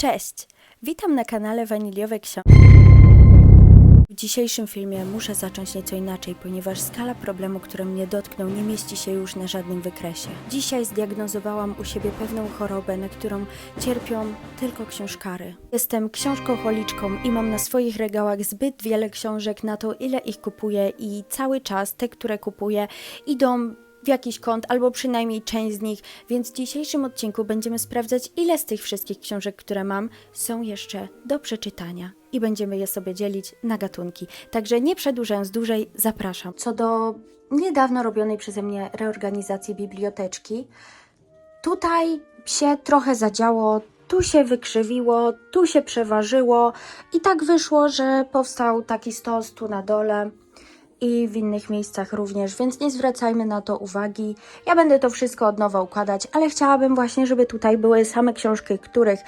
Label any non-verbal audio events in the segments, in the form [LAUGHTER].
Cześć! Witam na kanale Waniliowe Książki. W dzisiejszym filmie muszę zacząć nieco inaczej, ponieważ skala problemu, który mnie dotknął, nie mieści się już na żadnym wykresie. Dzisiaj zdiagnozowałam u siebie pewną chorobę, na którą cierpią tylko książkary. Jestem książkoholiczką i mam na swoich regałach zbyt wiele książek na to, ile ich kupuję i cały czas te, które kupuję, idą w jakiś kąt, albo przynajmniej część z nich, więc w dzisiejszym odcinku będziemy sprawdzać, ile z tych wszystkich książek, które mam, są jeszcze do przeczytania. I będziemy je sobie dzielić na gatunki. Także nie przedłużając dłużej, zapraszam. Co do niedawno robionej przeze mnie reorganizacji biblioteczki, tutaj się trochę zadziało, tu się wykrzywiło, tu się przeważyło i tak wyszło, że powstał taki stos tu na dole i w innych miejscach również, więc nie zwracajmy na to uwagi. Ja będę to wszystko od nowa układać, ale chciałabym właśnie, żeby tutaj były same książki, których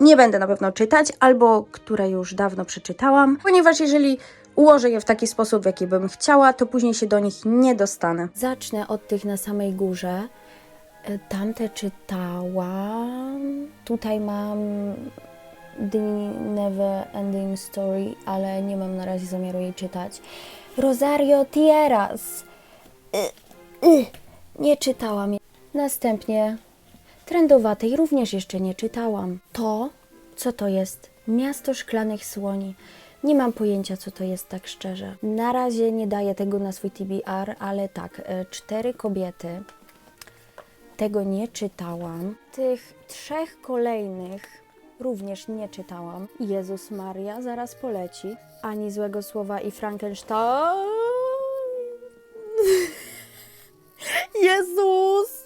nie będę na pewno czytać, albo które już dawno przeczytałam, ponieważ jeżeli ułożę je w taki sposób, w jaki bym chciała, to później się do nich nie dostanę. Zacznę od tych na samej górze. E, Tamte czytałam. Tutaj mam The Never Ending Story, ale nie mam na razie zamiaru jej czytać. Rosario Tierras. Y, y, Nie czytałam. Następnie Trendowatej również jeszcze nie czytałam. To, co to jest? Miasto szklanych słoni. Nie mam pojęcia, co to jest tak szczerze. Na razie nie daję tego na swój TBR, ale tak, e, cztery kobiety. Tego nie czytałam. Tych trzech kolejnych również nie czytałam. Jezus Maria zaraz poleci. Ani złego słowa i Frankenstein. [LAUGHS] Jezus!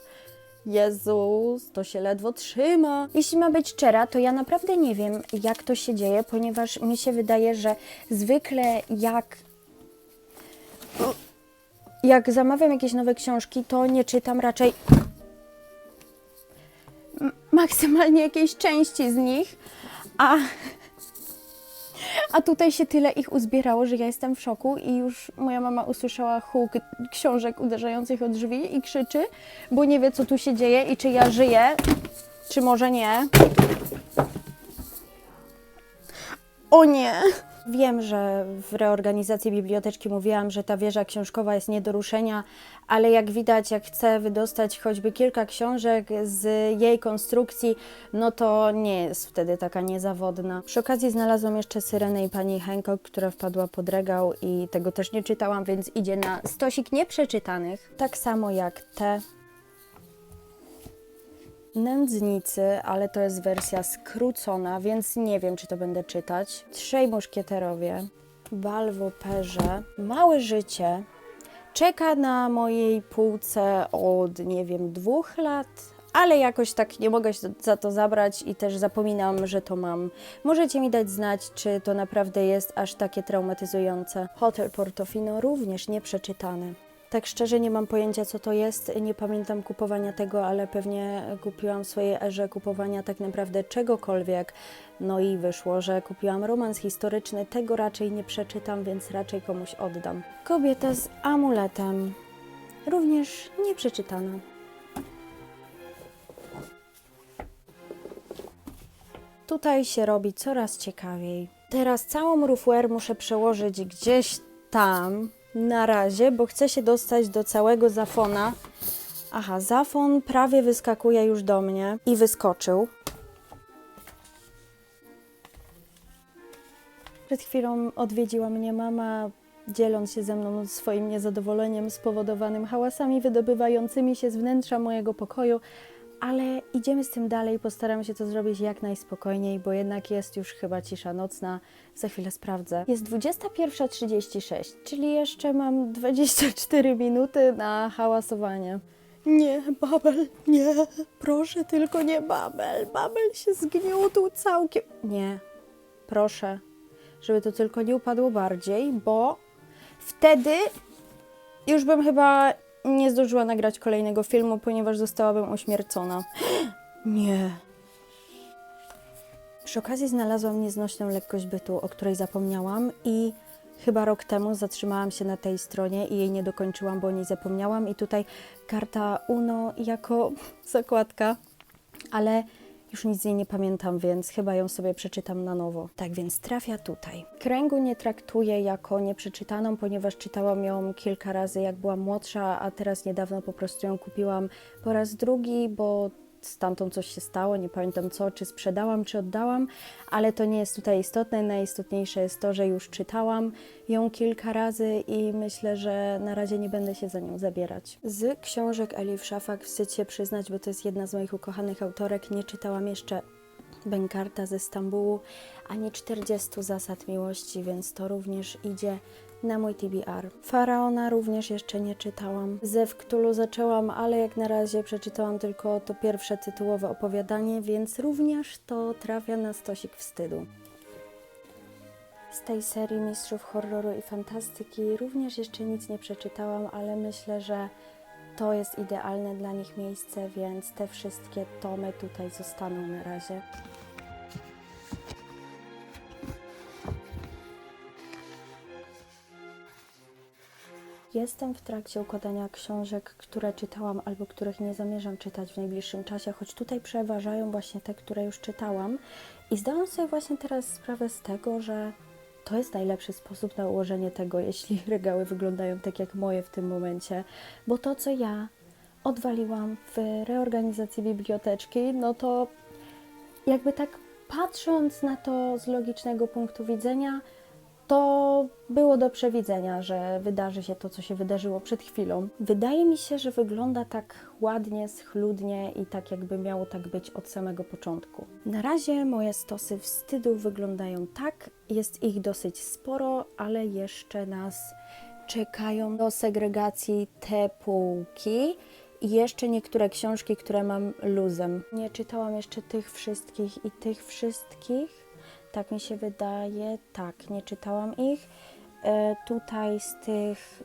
Jezus, to się ledwo trzyma. Jeśli ma być szczera, to ja naprawdę nie wiem, jak to się dzieje, ponieważ mi się wydaje, że zwykle jak. Jak zamawiam jakieś nowe książki, to nie czytam raczej maksymalnie jakiejś części z nich, a, a tutaj się tyle ich uzbierało, że ja jestem w szoku i już moja mama usłyszała huk książek uderzających o drzwi i krzyczy, bo nie wie, co tu się dzieje i czy ja żyję, czy może nie. O nie! Wiem, że w reorganizacji biblioteczki mówiłam, że ta wieża książkowa jest nie do ruszenia, ale jak widać, jak chcę wydostać choćby kilka książek z jej konstrukcji, no to nie jest wtedy taka niezawodna. Przy okazji znalazłam jeszcze Syrenę i pani Hancock, która wpadła pod regał i tego też nie czytałam, więc idzie na stosik nieprzeczytanych. Tak samo jak te Nędznicy, ale to jest wersja skrócona, więc nie wiem, czy to będę czytać. Trzej muszkieterowie, bal w operze, małe życie. Czeka na mojej półce od, nie wiem, dwóch lat, ale jakoś tak nie mogę się za to zabrać i też zapominam, że to mam. Możecie mi dać znać, czy to naprawdę jest aż takie traumatyzujące. Hotel Portofino również nieprzeczytany. Tak szczerze nie mam pojęcia, co to jest. Nie pamiętam kupowania tego, ale pewnie kupiłam w swojej erze kupowania tak naprawdę czegokolwiek. No i wyszło, że kupiłam romans historyczny. Tego raczej nie przeczytam, więc raczej komuś oddam. Kobieta z amuletem. Również nieprzeczytana. Tutaj się robi coraz ciekawiej. Teraz całą Rufware muszę przełożyć gdzieś tam na razie, bo chcę się dostać do całego zafona. Aha, zafon prawie wyskakuje już do mnie i wyskoczył. Przed chwilą odwiedziła mnie mama, dzieląc się ze mną swoim niezadowoleniem spowodowanym hałasami wydobywającymi się z wnętrza mojego pokoju, ale idziemy z tym dalej, postaram się to zrobić jak najspokojniej, bo jednak jest już chyba cisza nocna. Za chwilę sprawdzę. Jest 21.36, czyli jeszcze mam 24 minuty na hałasowanie. Nie, Babel, nie, proszę tylko nie Babel. Babel się zgniótł całkiem. Nie, proszę, żeby to tylko nie upadło bardziej, bo wtedy już bym chyba nie zdążyła nagrać kolejnego filmu, ponieważ zostałabym ośmiercona. [GASPS] Nie. Przy okazji znalazłam nieznośną lekkość bytu, o której zapomniałam i chyba rok temu zatrzymałam się na tej stronie i jej nie dokończyłam, bo o niej zapomniałam i tutaj karta Uno jako zakładka, ale Już nic z niej nie pamiętam, więc chyba ją sobie przeczytam na nowo. Tak więc trafia tutaj. Kręgu nie traktuję jako nieprzeczytaną, ponieważ czytałam ją kilka razy, jak byłam młodsza, a teraz niedawno po prostu ją kupiłam po raz drugi, bo stamtąd coś się stało, nie pamiętam co, czy sprzedałam, czy oddałam, ale to nie jest tutaj istotne. Najistotniejsze jest to, że już czytałam ją kilka razy i myślę, że na razie nie będę się za nią zabierać. Z książek Elif Szafak wstyd się przyznać, bo to jest jedna z moich ukochanych autorek. Nie czytałam jeszcze Benkarta ze Stambułu, ani 40 zasad miłości, więc to również idzie na mój TBR. Faraona również jeszcze nie czytałam. Ze Wktulu zaczęłam, ale jak na razie przeczytałam tylko to pierwsze tytułowe opowiadanie, więc również to trafia na stosik wstydu. Z tej serii Mistrzów Horroru i Fantastyki również jeszcze nic nie przeczytałam, ale myślę, że to jest idealne dla nich miejsce, więc te wszystkie tomy tutaj zostaną na razie. Jestem w trakcie układania książek, które czytałam albo których nie zamierzam czytać w najbliższym czasie, choć tutaj przeważają właśnie te, które już czytałam. I zdałam sobie właśnie teraz sprawę z tego, że to jest najlepszy sposób na ułożenie tego, jeśli [LAUGHS] regały wyglądają tak jak moje w tym momencie, bo to, co ja odwaliłam w reorganizacji biblioteczki, no to jakby tak patrząc na to z logicznego punktu widzenia, to było do przewidzenia, że wydarzy się to, co się wydarzyło przed chwilą. Wydaje mi się, że wygląda tak ładnie, schludnie i tak, jakby miało tak być od samego początku. Na razie moje stosy wstydu wyglądają tak, jest ich dosyć sporo, ale jeszcze nas czekają do segregacji te półki. I jeszcze niektóre książki, które mam luzem. Nie czytałam jeszcze tych wszystkich i tych wszystkich. Tak mi się wydaje. Tak, nie czytałam ich. E, tutaj z tych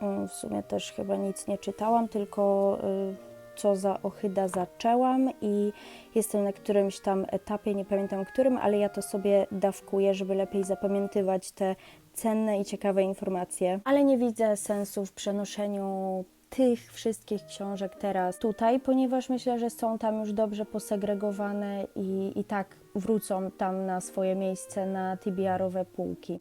mm, w sumie też chyba nic nie czytałam, tylko y, co za ochyda zaczęłam i jestem na którymś tam etapie, nie pamiętam którym, ale ja to sobie dawkuję, żeby lepiej zapamiętywać te cenne i ciekawe informacje. Ale nie widzę sensu w przenoszeniu tych wszystkich książek teraz tutaj, ponieważ myślę, że są tam już dobrze posegregowane i, i tak wrócą tam na swoje miejsce na TBR-owe półki.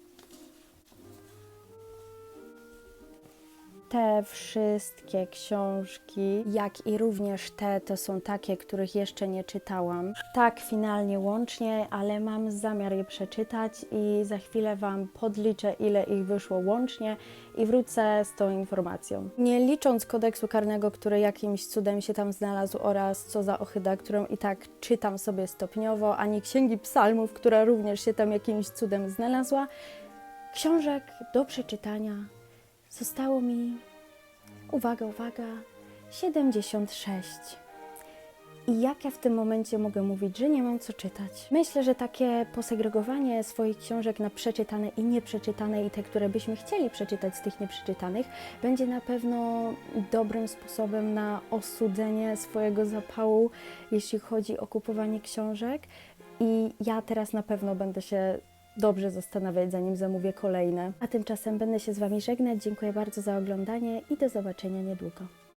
Te wszystkie książki, jak i również te, to są takie, których jeszcze nie czytałam. Tak, finalnie łącznie, ale mam zamiar je przeczytać i za chwilę Wam podliczę, ile ich wyszło łącznie i wrócę z tą informacją. Nie licząc kodeksu karnego, który jakimś cudem się tam znalazł, oraz co za ochyda, którą i tak czytam sobie stopniowo, ani księgi psalmów, która również się tam jakimś cudem znalazła, książek do przeczytania Zostało mi, uwaga, uwaga, 76. I jak ja w tym momencie mogę mówić, że nie mam co czytać? Myślę, że takie posegregowanie swoich książek na przeczytane i nieprzeczytane i te, które byśmy chcieli przeczytać z tych nieprzeczytanych, będzie na pewno dobrym sposobem na osudzenie swojego zapału, jeśli chodzi o kupowanie książek. I ja teraz na pewno będę się dobrze zastanawiać, zanim zamówię kolejne. A tymczasem będę się z Wami żegnać. Dziękuję bardzo za oglądanie i do zobaczenia niedługo.